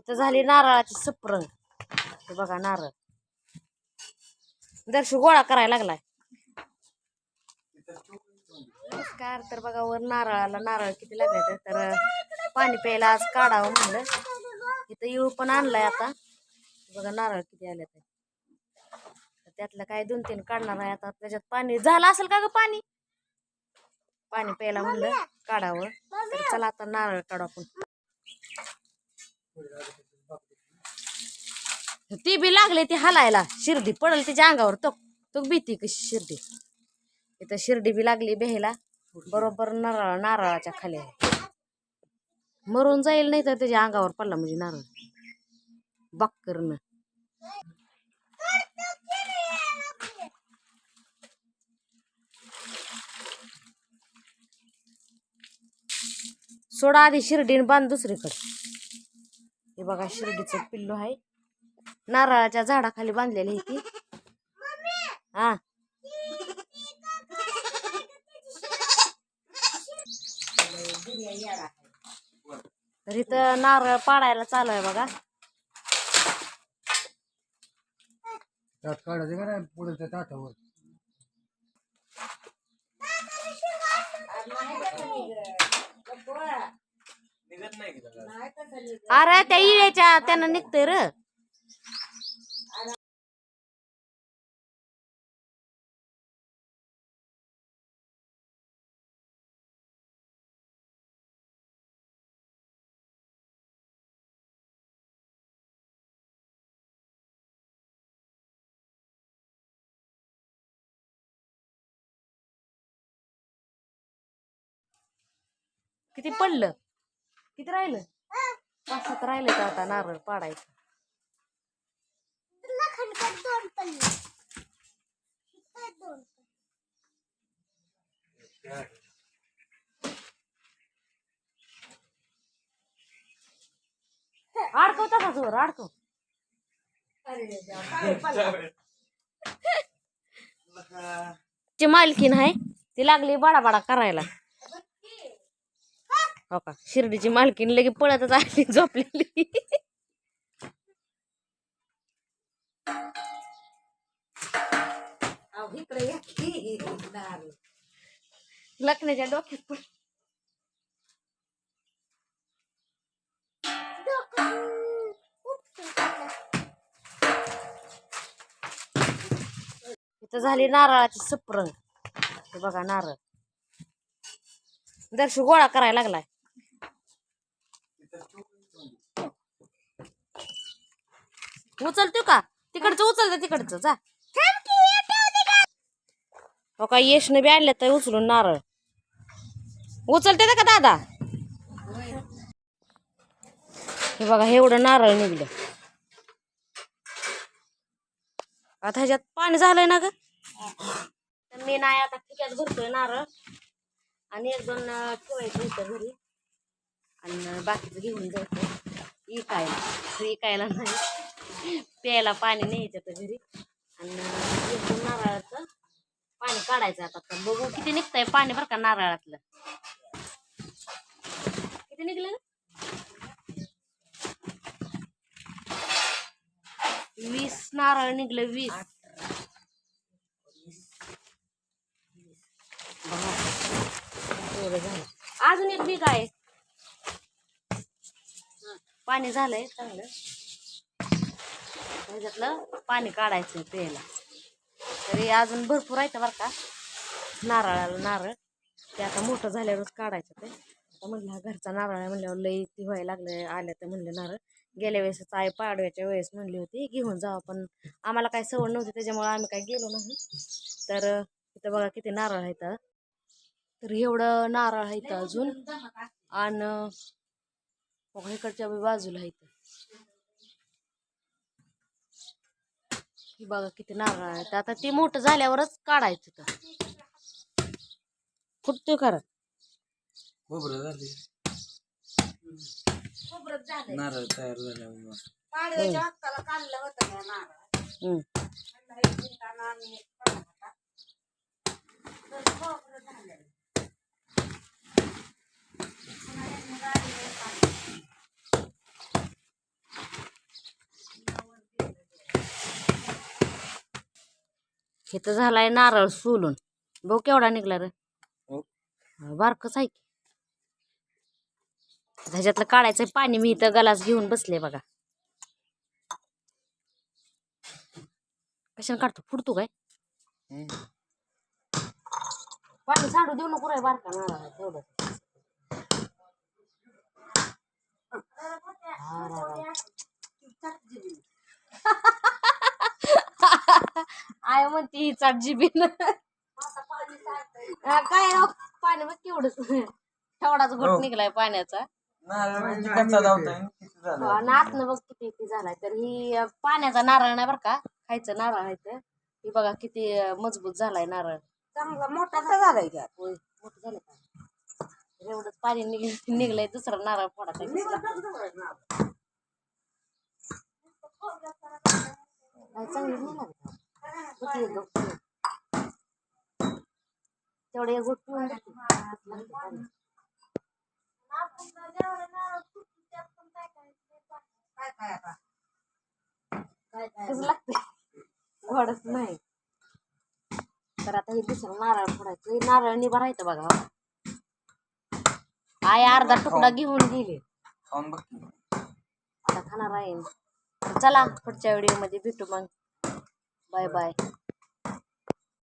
इथं झाली नारळाची सप्र. हे बघा नारळ. दर्शी गोळा करायला लागलाय. नमस्कार तर बघा वर नारळाला नारळ किती लागले तर पाणी प्यायला आज काढावं म्हणलं. इथं येऊ पण आणलाय आता. बघा नारळ किती आले ते. तर त्यातलं काय दोन तीन काढणार आहे आता. त्याच्यात पाणी झालं असेल का ग पाणी? पाणी प्यायला म्हणलं काढावं. तर चला आता नारळ काढू आपण. ती बी लागले ती हलायला. शिर्डी पडल तिच्या अंगावर. तो तो भीती कशी शिर्डी? इथं शिर्डी बी लागली बेहायला बरोबर नारळ नारळाच्या खाली आहे. मरून जाईल नाही तर त्याच्या अंगावर पडला म्हणजे नारळ. बक्करनं. सोडा आधी शिर्डीन बांध दुसरीकडे. बघा शिर्डीचं पिल्लू आहे. नारळाच्या झाडाखाली बांधलेली आहे ती. हा. तर इथं नारळ पाडायला चालू आहे बघा. त्यात काढायचं का नाही? पुढे त्या ताटावर. अरे त्या इळ्याच्या त्यानं निघतंय र. किती पडलं? किती राहिलं पाच सात राहिलं तर आता नारळ पाडायचं. अडकव तसाच वर अडकव ची मालकीन आहे ती लागली बडा बडा करायला. हो का? शिर्डीची मालकीन लगे पळतच आली झोपलेली. लखण्याच्या डोक्यात पण इथं झाली नारळाची सप्रंग हे बघा नारळ. दर्शू गोळा करायला लागलाय. उचलतो का? तिकडचं उचलतं तिकडचं. जा. हो का यशनं बी आणलं तर उचलून नारळ. उचलते का दादा? हे बघा एवढं नारळ निघलं. आता ह्याच्यात पाणी झालंय ना ग? तर मी नाही आता ठिकाण भरतोय नारळ. आणि एक दोन ठेवायचं घरी. आणि बाकीचं घेऊन जायचं. इकायला. इकायला. नाही. प्यायला पाणी न्यायचं तर घरी. आणि नारळाचं पाणी काढायचं आता. तर बघू किती निघतंय पाणी बरं का नारळातलं. किती निघलं? वीस नारळ निघलं वीस. अजून एक बिग आहे पाणी झालंय चांगलं. ह्याच्यातलं पाणी काढायचं प्यायला. तरी अजून भरपूर आहे बरं का. नारळाला नारळ. ते आता मोठं झाल्यावरच काढायचं ते. आता म्हणलं घरचा नारळ आहे म्हणल्यावर लई ती व्हायला लागलं आलं तर म्हणलं नारळ. गेल्या वेळेस आई पाडव्याच्या वेळेस म्हणली होती घेऊन जावं पण आम्हाला काही सवड नव्हती त्याच्यामुळे आम्ही काही गेलो नाही. तर तिथं बघा किती नारळ आहेत. तर एवढं नारळ आहेत अजून. आणि इकडच्या बी बाजूला ही बघा किती नारळ आहेत आता ते मोठं झाल्यावरच काढायचं तर फुटतोय खरं. खोबरं झाली नारळ तयार झाल्यावर हम्म. इथं झालाय नारळ सोलून. बघ केवढा निघला रे. हो. बारकच आहे. की ह्याच्यातलं काढायचं पाणी मी इथं गलास घेऊन बसले बघा. कशाने काढतो? फुटतो काय? पाणी सांडू देऊ नको रे बारका नारळ तेवढं आय म्हणते ही चाट जिबीन काय पाणी बघ केवढंच तेवढाच घोट हो. निघलाय पाण्याचा. नारळ म्हणजे कच्चा धावतोय किती झालं? आणि आतनं बघ किती किती झालाय. तर ही अं, पाण्याचा नारळ नाही बरं का? खायचं नारळ आहे तर ही बघा किती अं, मजबूत झालाय नारळ. चांगला मोठा झालाय का होय मोठं झालं का? तर एवढंच पाणी निघ निघलंय दुसरा नारळ फोडायचा चांगलं गोष्ट. तेवढं टाकू. लागतं गोडच नाही. तर आता हे दुसरं नारळ फोडायचं हे नारळ निभा राहायचं बघा. आई अर्धा तुकडा घेऊन गेले. आता खाणार आहे. चला पुढच्या व्हिडिओमध्ये भेटू मग. Bye-bye.